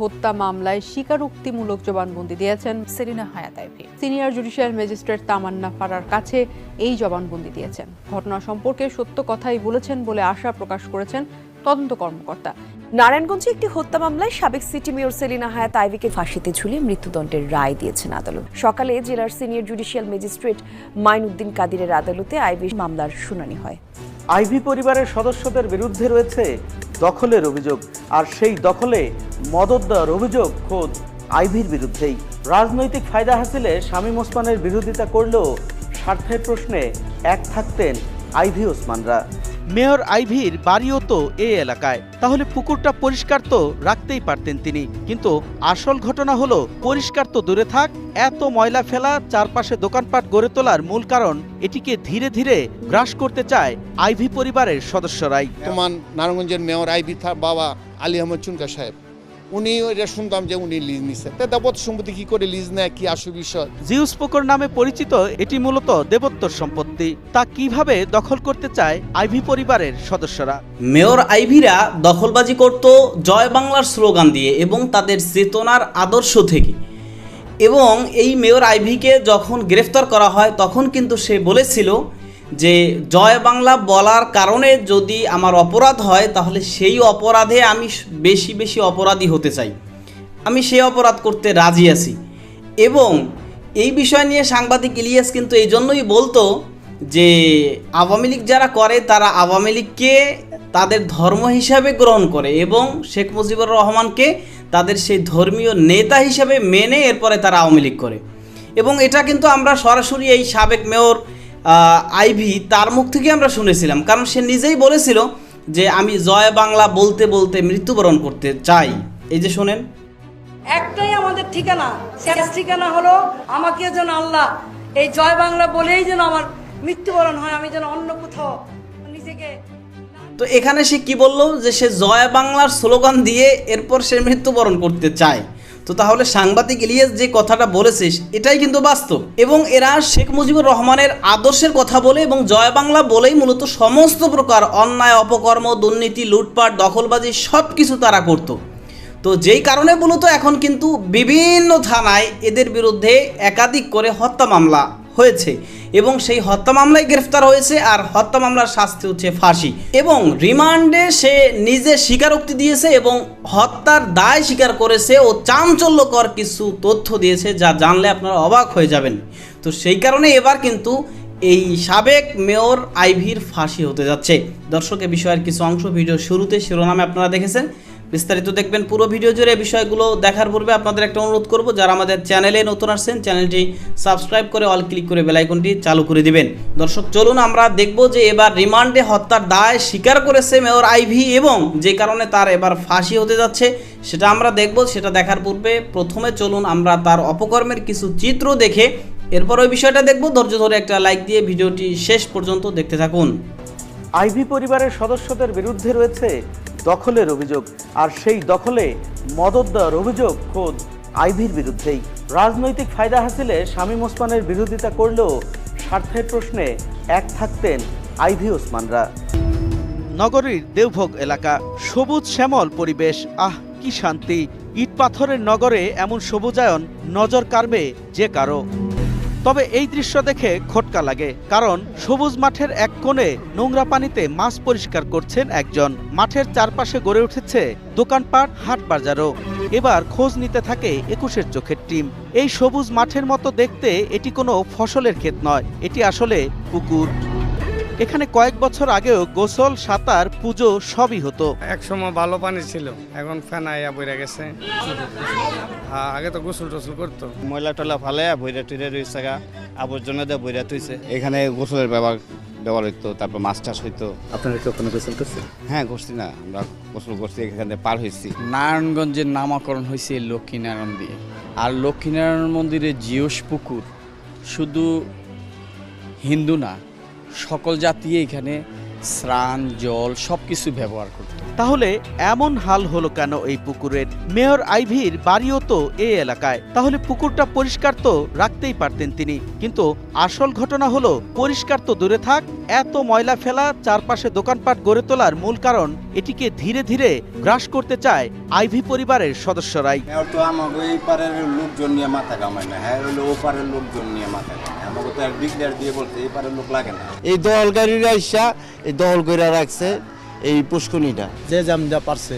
হত্যা মামলায় স্বীকারোক্তিমূলক জবানবন্দি দিয়েছেন Selina Hayat Ivy. Senior judicial magistrate Tamanna ফারার কাছে এই জবানবন্দি দিয়েছেন। ঘটনা সম্পর্কে সত্য কথাই বলেছেন বলে আশা প্রকাশ করেছেন তদন্ত কর্মকর্তা। নারায়ণগঞ্জে একটি হত্যা মামলায় সাবেক সিটি মেয়র সেলিনা হায়াত আইভিকে ফাঁসিতে ঝুলিয়ে মৃত্যুদণ্ডের রায় দিয়েছেন আদালত। সকালে জেলার সিনিয়র জুডিশিয়াল ম্যাজিস্ট্রেট মাইনুদ্দিন কাদিরের আদালতে আইভি মামলার শুনানি হয়। আইভি পরিবারের সদস্যদের বিরুদ্ধে রয়েছে দখলের অভিযোগ। আর সেই দখলে মদত দেওয়ার অভিযোগ খোদ আইভির বিরুদ্ধেই। রাজনৈতিক ফায়দা হাসিলে শামীম ওসমানের বিরোধিতা করলেও স্বার্থের প্রশ্নে এক থাকতেন আইভি ওসমানরা। মেয়র আইভির বাড়িও তো এ এলাকায়। তাহলে পুকুরটা পরিষ্কার তো রাখতেই পারতেন তিনি। কিন্তু আসল ঘটনা হলো, পরিষ্কার তো দূরে থাক, এত ময়লা ফেলা, চারপাশে দোকানপাট গড়ে তোলার মূল কারণ এটিকে ধীরে ধীরে গ্রাস করতে চায় আইভি পরিবারের সদস্যরাই। তোমার নারায়ণগঞ্জের মেয়র আইভি বাবা আলী আহমদ চুনকা সাহেব। উনি এটা শুনতাম যে উনি লিজ নিছেন তা দেবত সম্পত্তি কি করে লিজ নেয়? কি আসু বিষয়? জিউস পুকুর নামে পরিচিত এটি মূলত দেবত্বর সম্পত্তি। তা কীভাবে দখল করতে চায় আইভি পরিবারের সদস্যরা? মেয়র আইভিরা দখলবাজি করত জয় বাংলার স্লোগান দিয়ে এবং তাদের চেতনার আদর্শ থেকে। এবং এই মেয়র আইভিকে যখন গ্রেফতার করা হয় তখন কিন্তু সে বলেছিল যে জয় বাংলা বলার কারণে যদি আমার অপরাধ হয়, তাহলে সেই অপরাধে আমি বেশি বেশি অপরাধী হতে চাই। আমি সেই অপরাধ করতে রাজি আছি। এবং এই বিষয় নিয়ে সাংবাদিক ইলিয়াস কিন্তু এই জন্যই বলতো যে, আওয়ামী লীগ যারা করে, তারা আওয়ামী লীগকে তাদের ধর্ম হিসাবে গ্রহণ করে এবং শেখ মুজিবুর রহমানকে তাদের সেই ধর্মীয় নেতা হিসাবে মেনে এরপরে তারা আওয়ামী লীগ করে। এবং এটা কিন্তু আমরা সরাসরি এই সাবেক মেয়র আইভি তার মুখ থেকে আমরা শুনেছিলাম। কারণ সে নিজেই বলেছিল যে আমি জয় বাংলা বলতে বলতে মৃত্যুবরণ করতে চাই। এই যে শোনেন। একটাই আমাদের ঠিকানা। শেষ ঠিকানা হলো আমাকে যেন আল্লাহ এই জয় বাংলা বলেই যেন আমার মৃত্যুবরণ হয় আমি যেন অন্য কোথাও নিজেকে তো এখানে সে কি বলল? যে সে জয় বাংলার স্লোগান দিয়ে এরপর সে মৃত্যুবরণ করতে চায়। তো তাহলে সাংবাদিক ইলিয়াস যে কথাটা বলেছিস, এটাই কিন্তু বাস্তব। এবং এরা শেখ মুজিবুর রহমানের আদর্শের কথা বলে এবং জয় বাংলা বলেই মূলত সমস্ত প্রকার অন্যায়, অপকর্ম, দুর্নীতি, লুটপাট, দখলবাজি সব কিছু তারা করতো। তো যেই কারণে মূলত এখন কিন্তু বিভিন্ন থানায় এদের বিরুদ্ধে একাধিক করে হত্যা মামলা হয়েছে এবং সেই হত্যা মামলায় গ্রেফতার হয়েছে আর হত্যা মামলার শাস্তি হচ্ছে ফাঁসি এবং রিমান্ডে সে নিজে স্বীকারোক্তি দিয়েছে এবং হত্যার দায় স্বীকার করেছে ও চাঞ্চল্যকর কিছু তথ্য দিয়েছে যা জানলে আপনারা অবাক হয়ে যাবেন। তো সেই কারণে এবার কিন্তু এই সাবেক মেয়র আইভির ফাঁসি হতে যাচ্ছে। দর্শকের বিষয়ের কিছু অংশ ভিডিও শুরুতে শিরোনামে আপনারা দেখেছেন। বিস্তারিত দেখবেন পুরো ভিডিও জুড়ে বিষয়গুলো দেখার পূর্বে আপনাদের একটা অনুরোধ করব, যারা আমাদের চ্যানেলে নতুন আসছেন, চ্যানেলটি সাবস্ক্রাইব করে অল ক্লিক করে বেলাইকনটি চালু করে দিবেন। দর্শক, চলুন আমরা দেখব যে এবার রিমান্ডে হত্যার দায় স্বীকার করেছে মেয়র আইভি এবং যে কারণে তার এবার ফাঁসি হতে যাচ্ছে, সেটা আমরা দেখব, সেটা দেখার পূর্বে প্রথমে চলুন আমরা তার অপকর্মের কিছু চিত্র দেখে, এরপর ওই বিষয়টা দেখব। ধৈর্য ধরে একটা লাইক দিয়ে ভিডিওটি শেষ পর্যন্ত দেখতে থাকুন। আইভি পরিবারের সদস্যদের বিরুদ্ধে রয়েছে দখলের অভিযোগ। আর সেই দখলে মদত দেওয়ার অভিযোগ খোদ আইভির বিরুদ্ধেই। রাজনৈতিক ফায়দা হাসিলে শামীম ওসমানের বিরোধিতা করলেও স্বার্থের প্রশ্নে এক থাকতেন আইভি ওসমানরা। নগরীর দেওভোগ এলাকা, সবুজ শ্যামল পরিবেশ, আহ, কি শান্তি। ইট পাথরের নগরে এমন সবুজায়ন নজর কাড়বে যে কারও। তবে এই দৃশ্য দেখে খটকা লাগে, কারণ সবুজ মাঠের এক কোণে নোংরা পানিতে মাছ পরিষ্কার করছেন একজন। মাঠের চারপাশে গড়ে উঠেছে দোকানপাট, হাট বাজারও। এবার খোঁজ নিতে থাকে একুশের চোখের টিম। এই সবুজ মাঠের মতো দেখতে এটি কোনো ফসলের ক্ষেত নয়, এটি আসলে পুকুর। এখানে কয়েক বছর আগেও গোসল সাঁতার পুজো সবই হতো। এক সময় ভালো পানি ছিল এখন ফেনাইয়া বইরা গেছে। হ্যাঁ, আগে তো গোসল টোসল করতো। ময়লা টলা ফালে বইরা টুইরা রয়েছে গা আবর্জনা দিয়ে বইরা তুইছে এখানে গোসলের ব্যবহার ব্যবহার হইতো তারপর মাছ চাষ হইতো। আপনারা কি ওখানে গোসল করছেন? হ্যাঁ করছি না আমরা গোসল করছি এখান পার হয়েছি নারায়ণগঞ্জের নামকরণ হয়েছে লক্ষ্মীনারায়ণ দিয়ে। আর লক্ষ্মীনারায়ণ মন্দিরে জিওস পুকুর শুধু হিন্দু না সকল জাতি এখানে স্নান জল সব কিছু ব্যবহার করত। তাহলে এমন হাল হলো কেন এই পুকুরের মেয়র আইভির বাড়িও তো এই এলাকায়। তাহলে পুকুরটা পরিষ্কার তো রাখতেই পারতেন তিনি। কিন্তু আসল ঘটনা হলো পরিষ্কার তো দূরে থাক এত ময়লা ফেলা চারপাশে দোকানপাট গড়ে তোলার মূল কারণ এটিকে ধীরে ধীরে গ্রাস করতে চায় আইভি পরিবারের সদস্যরাই। তো আমাকে এই পারের লোকজন নিয়ে মাথা কামায় না। হ্যাঁ হলো ও পারের লোকজন নিয়ে মাথা কামায় আমাকে তো আর ডিক্লেয়ার দিয়ে বলছে এই পারের লোক লাগে না। এই দহলকারীরা ইসা এই দহল করে রাখছে। এই পুষ্কনিটা যে জামদা পারছে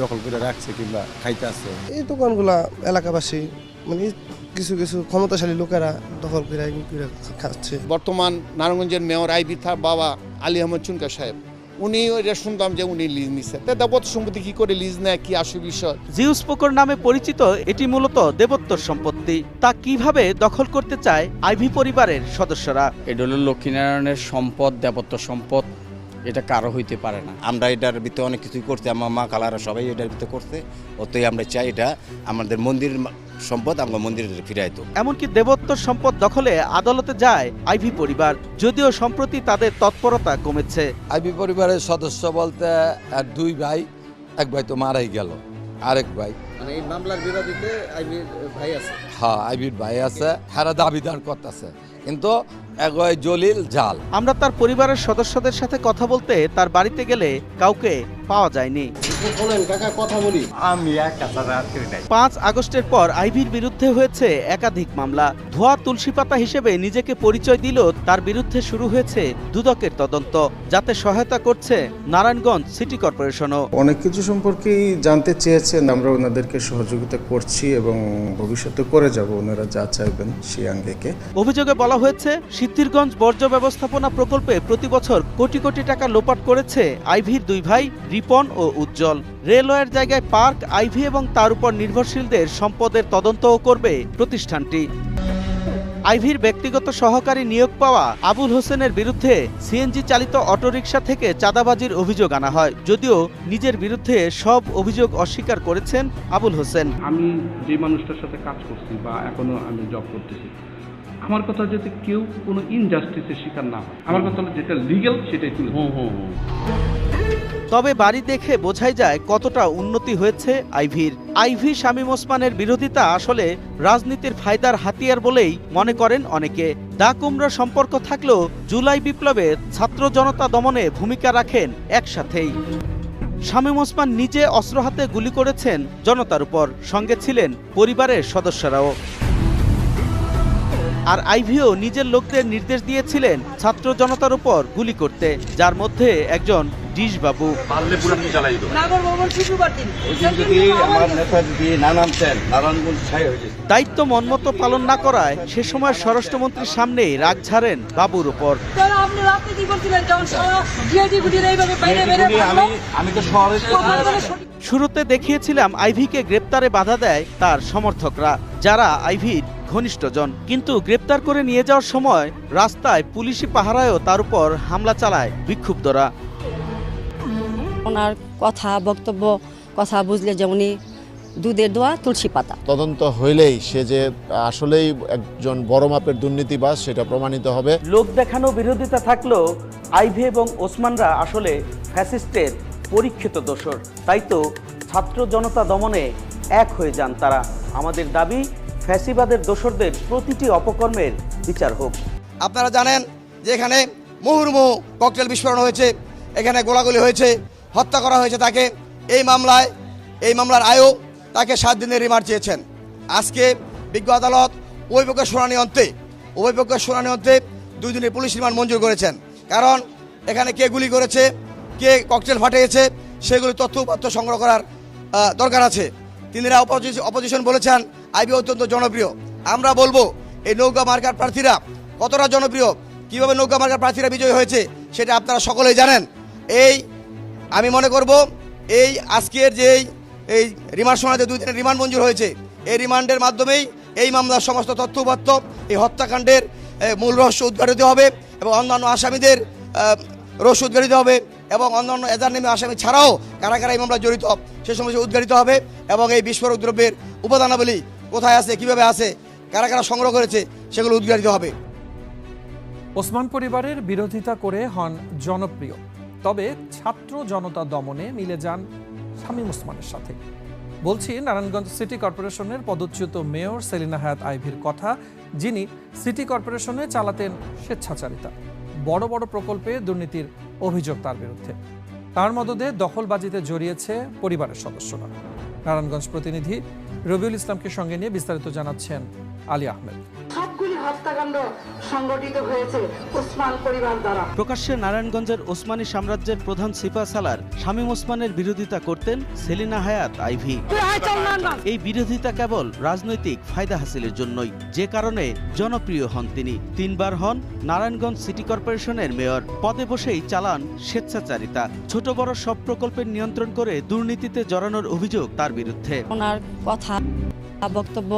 দখল করে রাখছে কিংবা খাইতে আছে এই দোকানগুলা এলাকাবাসী মানে কিছু কিছু ক্ষমতাশালী লোকেরা দখল করে খাচ্ছে। বর্তমান নারায়ণগঞ্জের মেয়র আইবি বাবা আলী আহমদ চুনকা সাহেব উনি এটা শুনতাম যে উনি লিজ নিছে। তা দেবত সম্পত্তি কি করে লিজ নেয় কি আসু বিষয়? জিউস পুকুর নামে পরিচিত এটি মূলত দেবত্বর সম্পত্তি। তা কীভাবে দখল করতে চায় আইভি পরিবারের সদস্যরা? এটা হলো লক্ষ্মীনারায়ণের সম্পদ দেবত্ব সম্পদ। এটা কারও হইতে পারে না। আমরা এটার ভিতরে অনেক কিছুই করছি আমার মা কালারা সবাই এটার ভিতরে করছে। অতই আমরা চাই এটা আমাদের মন্দির সম্পদ আমরা মন্দিরে ফিরাই তো। এমনকি দেবত্বর সম্পদ দখলে আদালতে যায় আইভি পরিবার যদিও সম্প্রতি তাদের তৎপরতা কমেছে। আইভি পরিবারের সদস্য বলতে আর দুই ভাই এক ভাই তো মারাই গেল আরেক ভাই। মানে এই মামলার বিরোধীতে আইবির ভাই আছে। হ্যাঁ আইবির ভাই আছে হারা দাবিদার করতেছে। কিন্তু এক জলিল জাল। আমরা তার পরিবারের সদস্যদের সাথে কথা বলতে তার বাড়িতে গেলে কাউকে পাওয়া যায়নি। বলেন কাকা কথা বলি। আমি একা ছাড়া আর কেউ নাই। পাঁচ আগস্টের পর আইভির বিরুদ্ধে হয়েছে একাধিক মামলা। ধোয়া তুলসী পাতা হিসেবে নিজেকে পরিচয় দিল তার বিরুদ্ধে শুরু হয়েছে দুদকের তদন্ত যাতে সহায়তা করছে নারায়ণগঞ্জ সিটি কর্পোরেশনও। অনেক কিছু সম্পর্কেই জানতে চেয়েছেন। আমরা ওনাদেরকে সহযোগিতা করছি এবং ভবিষ্যতে করে যাব। ওনারা যা চাইবেন সেই আঙ্গিকে। অভিযোগে বলা হয়েছে সিদ্ধিরগঞ্জ বর্জ্য ব্যবস্থাপনা প্রকল্পে প্রতি বছর কোটি কোটি টাকা লোপাট করেছে আইভির দুই ভাই রিপন ও উজ্জ্বল। রেলওয়ের জায়গায় পার্ক আইভি এবং তার উপর নির্ভরশীলদের সম্পদের তদন্তও করবে প্রতিষ্ঠানটি। আইভির ব্যক্তিগত সহকারী নিয়োগ পাওয়া আবুল হোসেনের বিরুদ্ধে সিএনজি চালিত অটোরিকশা থেকে চাঁদাবাজির অভিযোগ আনা হয়। যদিও নিজের বিরুদ্ধে সব অভিযোগ অস্বীকার করেছেন আবুল হোসেন। আমি যে মানুষটার সাথে কাজ করছি বা এখনও আমি জব করতেছি আমার কথা যাতে কেউ কোনো ইনজাস্টিসের শিকার না হয় আমার কথা হলো যেটা লিগেল সেটাই তুলে তবে বাড়ি দেখে বোঝাই যায় কতটা উন্নতি হয়েছে আইভির। আইভি শামীম ওসমানের বিরোধিতা আসলে রাজনীতির ফায়দার হাতিয়ার বলেই মনে করেন অনেকে। দা কুমড়া সম্পর্ক থাকলেও জুলাই বিপ্লবে ছাত্র জনতা দমনে ভূমিকা রাখেন একসাথেই। শামীম ওসমান নিজে অস্ত্র হাতে গুলি করেছেন জনতার উপর, সঙ্গে ছিলেন পরিবারের সদস্যরাও। আর আইভিও নিজের লোকদের নির্দেশ দিয়েছিলেন ছাত্র জনতার উপর গুলি করতে, যার মধ্যে একজন ডিশ বাবু হয়ে দায়িত্ব মনমতো পালন না করায় সে সময় স্বরাষ্ট্রমন্ত্রীর সামনেই রাগ ঝাড়েন বাবুর উপর। শুরুতে দেখিয়েছিলাম আইভিকে গ্রেপ্তারে বাধা দেয় তার সমর্থকরা যারা আইভির ঘনিষ্ঠজন। কিন্তু গ্রেপ্তার করে নিয়ে যাওয়ার সময় রাস্তায় পুলিশি পাহারায়ও তার উপর হামলা চালায় বিক্ষুব্ধরা। ওনার কথা বক্তব্য কথা বুঝলে যেমনই দুধের দোয়া তুলসী পাতা। তদন্ত হইলেই সে যে আসলেই একজন বড় মাপের দুর্নীতিবাস সেটা প্রমাণিত হবে। লোক দেখানো বিরোধিতা থাকলেও আইভি এবং ওসমানরা আসলে ফ্যাসিস্টের পরীক্ষিত দোসর তাই তো ছাত্র জনতা দমনে এক হয়ে যান তারা। আমাদের দাবি ফ্যাসিবাদের দোসরদের প্রতিটি অপকর্মের বিচার হোক। আপনারা জানেন যে এখানে মুহুর্মুহু ককটেল বিস্ফোরণ হয়েছে এখানে গোলাগুলি হয়েছে। হত্যা করা হয়েছে তাকে। এই মামলায়, এই মামলার আয়ও তাকে সাত দিনের রিমান্ড চেয়েছেন। আজকে বিজ্ঞ আদালত ওই পক্ষের শুনানি অন্তে উভয় পক্ষের শুনানি অন্তে দুই দিনের পুলিশ রিমান্ড মঞ্জুর করেছেন। কারণ এখানে কে গুলি করেছে, কে ককটেল ফাটিয়েছে, সেগুলি তথ্য উপাত্য সংগ্রহ করার দরকার আছে। তিনিরা অপোজিশন বলেছেন, আইবি অত্যন্ত জনপ্রিয়। আমরা বলব, এই নৌকা মার্কার প্রার্থীরা কতটা জনপ্রিয়, কীভাবে নৌকা মার্কার প্রার্থীরা বিজয়ী হয়েছে, সেটা আপনারা সকলেই জানেন। এই আমি মনে করব এই আজকের যে এই- রিমান্ড শোনাতে দুই দিনের রিমান্ড মঞ্জুর হয়েছে। এই রিমান্ডের মাধ্যমেই এই মামলার সমস্ত তথ্য উপাত্ত, এই হত্যাকাণ্ডের মূল রহস্য উদ্ঘাটিত হবে এবং অন্যান্য আসামিদের রহস্য উদ্ঘাটিত হবে এবং অন্যান্য এজার নেমে আসামি ছাড়াও কারা কারা এই মামলা জড়িত সে সমস্ত উদ্ঘাটিত হবে এবং এই বিস্ফোরক দ্রব্যের উপাদানাবলী কোথায় আছে, কীভাবে আছে, কারা কারা সংগ্রহ করেছে, সেগুলো উদ্ঘাটিত হবে। ওসমান পরিবারের বিরোধিতা করে হন জনপ্রিয়। তবে ছাত্র জনতা দমনে মিলে যান শামীম ওসমানের সাথে। বলছি, নারায়ণগঞ্জ সিটি কর্পোরেশনের পদচ্যুত মেয়র সেলিনা হায়াত আইভির কথা, যিনি সিটি কর্পোরেশনে চালাতেন স্বেচ্ছাচারিতা। বড় বড় প্রকল্পে দুর্নীতির অভিযোগ তার বিরুদ্ধে। তার মদদে দখলবাজিতে জড়িয়েছে পরিবারের সদস্যরা। নারায়ণগঞ্জ প্রতিনিধি রবিউল ইসলামকে সঙ্গে নিয়ে বিস্তারিত জানাচ্ছেন আলী আহমেদ। হত্যাকাণ্ড সংগঠিত হয়েছে ওসমান পরিবার দ্বারা। প্রকাশ্যে নারায়ণগঞ্জের ওসমানী সাম্রাজ্যের প্রধান সিপা সালার শামীম ওসমানের বিরোধিতা করতেন সেলিনা হায়াত আইভি। এই বিরোধিতা কেবল রাজনৈতিক ফায়দা হাসিলের জন্যই যে কারণে জনপ্রিয় হন তিনি। তিনবার হন নারায়ণগঞ্জ সিটি কর্পোরেশনের মেয়র পদে বসেই চালান স্বেচ্ছাচারিতা। ছোট বড় সব প্রকল্পের নিয়ন্ত্রণ করে দুর্নীতিতে জড়ানোর অভিযোগ তার বিরুদ্ধে। ওনার কথা বক্তব্য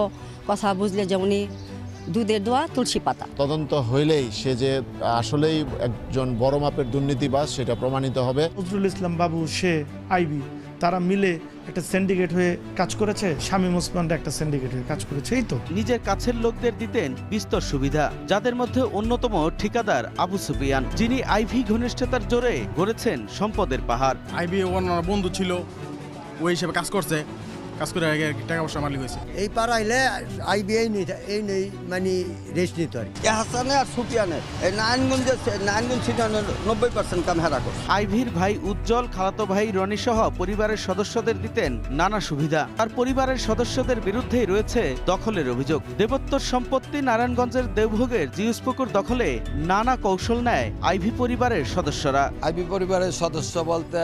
কথা বুঝলে যেমনই দুধের দোয়া তুলসী পাতা। তদন্ত হইলেই সে যে আসলেই একজন বড় মাপের দুর্নীতিবাজ সেটা প্রমাণিত হবে। নজরুল ইসলাম বাবু সে আইবি তারা মিলে একটা সিন্ডিকেট হয়ে কাজ করেছে। শামীম ওসমানরা একটা সিন্ডিকেট হয়ে কাজ করেছে এই তো। নিজের কাছের লোকদের দিতেন বিস্তর সুবিধা যাদের মধ্যে অন্যতম ঠিকাদার আবু সুফিয়ান যিনি আইভি ঘনিষ্ঠতার জোরে গড়েছেন সম্পদের পাহাড়। আইভি ওনার বন্ধু ছিল ওই হিসেবে কাজ করছে। কাজ করে আগে টাকা পয়সা মালিক হয়েছে। এই পাড়াইলে আইবিআই নেই এই নেই মানে রেস্ট নিতে পারি হাসানে আর সুপিয়ানে। এই নারায়ণগঞ্জে নারায়ণগঞ্জ সিটানের নব্বই পার্সেন্ট কাম হেরা করে আইভির ভাই উজ্জ্বল খালাতো ভাই রনি সহ পরিবারের সদস্যদের দিতেন নানা সুবিধা। আর পরিবারের সদস্যদের বিরুদ্ধেই রয়েছে দখলের অভিযোগ। দেবোত্তর সম্পত্তি নারায়ণগঞ্জের দেবভোগের জিউসপুকুর দখলে নানা কৌশল নেয় আইভি পরিবারের সদস্যরা। আইভি পরিবারের সদস্য বলতে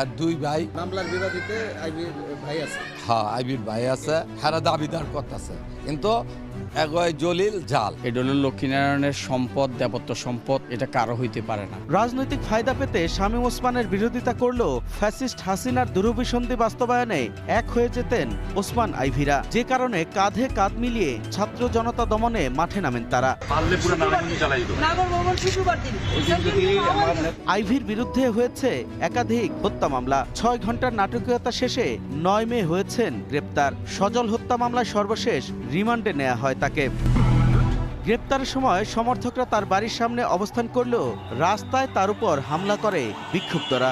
আর দুই ভাই। মামলার বিরোধীতে আইবির ভাই আছে। হ্যাঁ আইবির ভাই আছে হ্যাঁ দাবিদার করতেছে। কিন্তু এগোয় জলিল জাল। এটা হলো লক্ষ্মীনারায়ণের সম্পদ দেবত্ব সম্পদ এটা কারও হইতে পারে না। রাজনৈতিক ফায়দা পেতে শামীম ওসমানের বিরোধিতা করলেও ফ্যাসিস্ট হাসিনার দুরভিসন্ধি বাস্তবায়নে এক হয়ে যেতেন ওসমান আইভিরা। যে কারণে কাঁধে কাঁধ মিলিয়ে ছাত্র জনতা দমনে মাঠে নামেন তারা। আইভির বিরুদ্ধে হয়েছে একাধিক হত্যা মামলা। ছয় ঘণ্টার নাটকীয়তা শেষে নয় মে হয়েছেন গ্রেপ্তার। সজল হত্যা মামলায় সর্বশেষ রিমান্ডে নেওয়া হয় তাকে। গ্রেপ্তারের সময় সমর্থকরা তার বাড়ির সামনে অবস্থান করলেও রাস্তায় তার উপর হামলা করে বিক্ষুব্ধরা।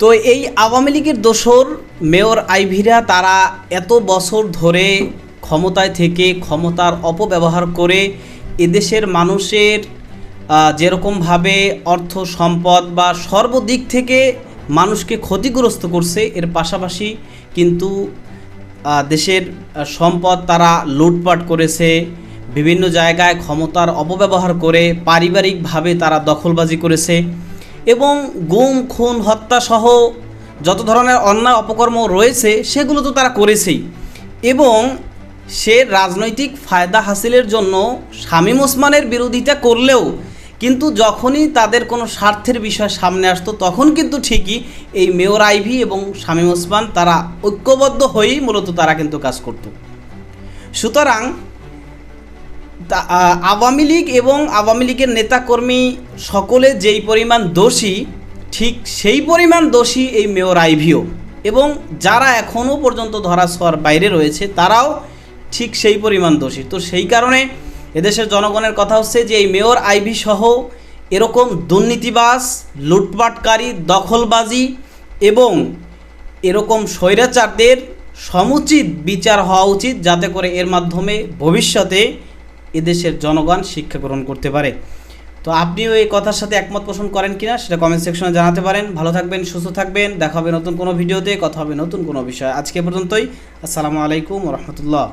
তো এই আওয়ামী লীগের দোসর মেয়র আইভিরা, তারা এত বছর ধরে ক্ষমতায় থেকে ক্ষমতার অপব্যবহার করে এদেশের মানুষের যেরকমভাবে অর্থ সম্পদ বা সর্বদিক থেকে মানুষকে ক্ষতিগ্রস্ত করছে, এর পাশাপাশি কিন্তু দেশের সম্পদ তারা লুটপাট করেছে, বিভিন্ন জায়গায় ক্ষমতার অপব্যবহার করে, পারিবারিকভাবে তারা দখলবাজি করেছে এবং গুম, খুন হত্যা সহ যত ধরনের অন্যায় অপকর্ম রয়েছে, সেগুলো তো তারা করেছেই। এবং সে রাজনৈতিক ফায়দা হাসিলের জন্য শামীম ওসমানের বিরোধিতা করলেও কিন্তু যখনই তাদের কোনো স্বার্থের বিষয় সামনে আসতো, তখন কিন্তু ঠিকই এই মেয়র আইভি এবং শামীম ওসমান তারা ঐক্যবদ্ধ হয়েই মূলত তারা কিন্তু কাজ করত। সুতরাং আওয়ামী লীগ এবং আওয়ামী লীগের নেতাকর্মী সকলে যেই পরিমাণ দোষী, ঠিক সেই পরিমাণ দোষী এই মেয়র আইভিও। এবং যারা এখনও পর্যন্ত ধরা বাইরে রয়েছে, তারাও ঠিক সেই পরিমাণ দোষী। তো সেই কারণে এদেশের জনগণের কথা হচ্ছে যে এই মেয়র আইভি সহ এরকম দুর্নীতিবাস লুটপাটকারী, দখলবাজি এবং এরকম স্বৈরাচারদের সমুচিত বিচার হওয়া উচিত যাতে করে এর মাধ্যমে ভবিষ্যতে এদেশের জনগণ শিক্ষা গ্রহণ করতে পারে। তো আপনিও এই কথার সাথে একমত পোষণ করেন কিনা সেটা কমেন্ট সেকশনে জানাতে পারেন। ভালো থাকবেন, সুস্থ থাকবেন। দেখা হবে নতুন কোনো ভিডিওতে, কথা হবে নতুন কোনো বিষয়। আজকে পর্যন্তই। আসসালামু আলাইকুম রহমতুল্লাহ।